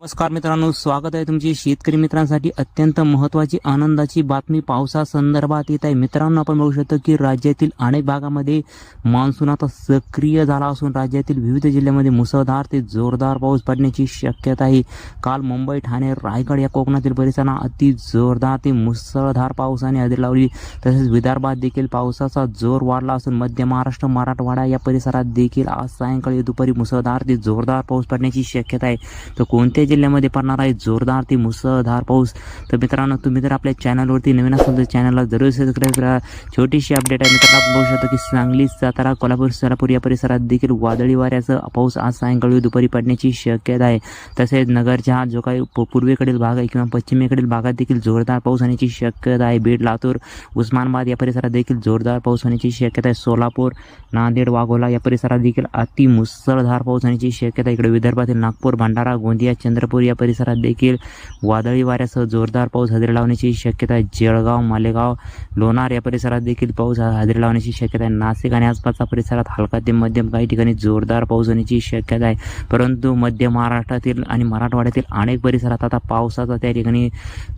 नमस्कार मित्रांनो स्वागत आहे तुमची शेतकरी मित्रांसाठी अत्यंत महत्वाची आनंदाची बातमी पावसासंदर्भात येत आहे. मित्रांनो आपण बघू शकतो की राज्यातील अनेक भागामध्ये मान्सून आता सक्रिय झाला असून राज्यातील विविध जिल्ह्यामध्ये मुसळधार ते जोरदार पाऊस पडण्याची शक्यता आहे. काल मुंबई ठाणे रायगड या कोकणातील परिसरांना अति जोरदार ते मुसळधार पावसाने हजेरी लावली. तसेच विदर्भात देखील पावसाचा जोर वाढला असून मध्य महाराष्ट्र मराठवाडा या परिसरात देखील आज सायंकाळी दुपारी मुसळधार ते जोरदार पाऊस पडण्याची शक्यता आहे. तर कोणत्या जिल्ह्यामध्ये पडणार आहे. जोरदार ते मुसळधार पाऊस. तर मित्रांनो तुम्ही जर आपल्या चॅनलवरती नवीन असाल तर चॅनलला जरूर सबस्क्राईब करा. छोटीशी अपडेट आहे मित्रांनो आपण बघू शकतो की सांगली सातारा कोल्हापूर सोलापूर या परिसरात देखील वादळी वाऱ्याचं पाऊस आज सायंकाळी दुपारी पडण्याची शक्यता आहे. तसेच नगरच्या जो काही पूर्वेकडील भाग आहे किंवा पश्चिमेकडील भागात देखील जोरदार पाऊस होण्याची शक्यता आहे. बीड लातूर उस्मानाबाद या परिसरात देखील जोरदार पाऊस होण्याची शक्यता आहे. सोलापूर नांदेड वाघोला या परिसरात देखील अति मुसळधार पाऊस होण्याची शक्यता इकडे विदर्भातील नागपूर भंडारा गोंदिया चंद्र चंद्रपूर या परिसरात देखील वादळी वाऱ्यासह जोरदार पाऊस हजेरी लावण्याची शक्यता आहे. जळगाव मालेगाव लोणार या परिसरात देखील पाऊस हजेरी लावण्याची शक्यता आहे. नाशिक आणि आसपासच्या परिसरात हलका ते मध्यम काही ठिकाणी जोरदार पाऊस होण्याची शक्यता आहे. परंतु मध्य महाराष्ट्रातील आणि मराठवाड्यातील अनेक परिसरात आता पावसाचा त्या ठिकाणी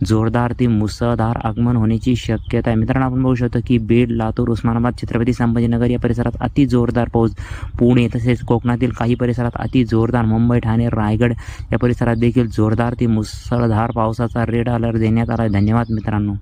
जोरदार ते मुसळधार आगमन होण्याची शक्यता आहे. मित्रांनो आपण बघू शकतो की बीड लातूर उस्मानाबाद छत्रपती संभाजीनगर या परिसरात अति जोरदार पाऊस. पुणे तसेच कोकणातील काही परिसरात अति जोरदार मुंबई ठाणे रायगड या परिसरात देखील जोरदार ते मुसळधार पावसाचा रेड अलर्ट देण्यात आला धन्यवाद मित्रांनो.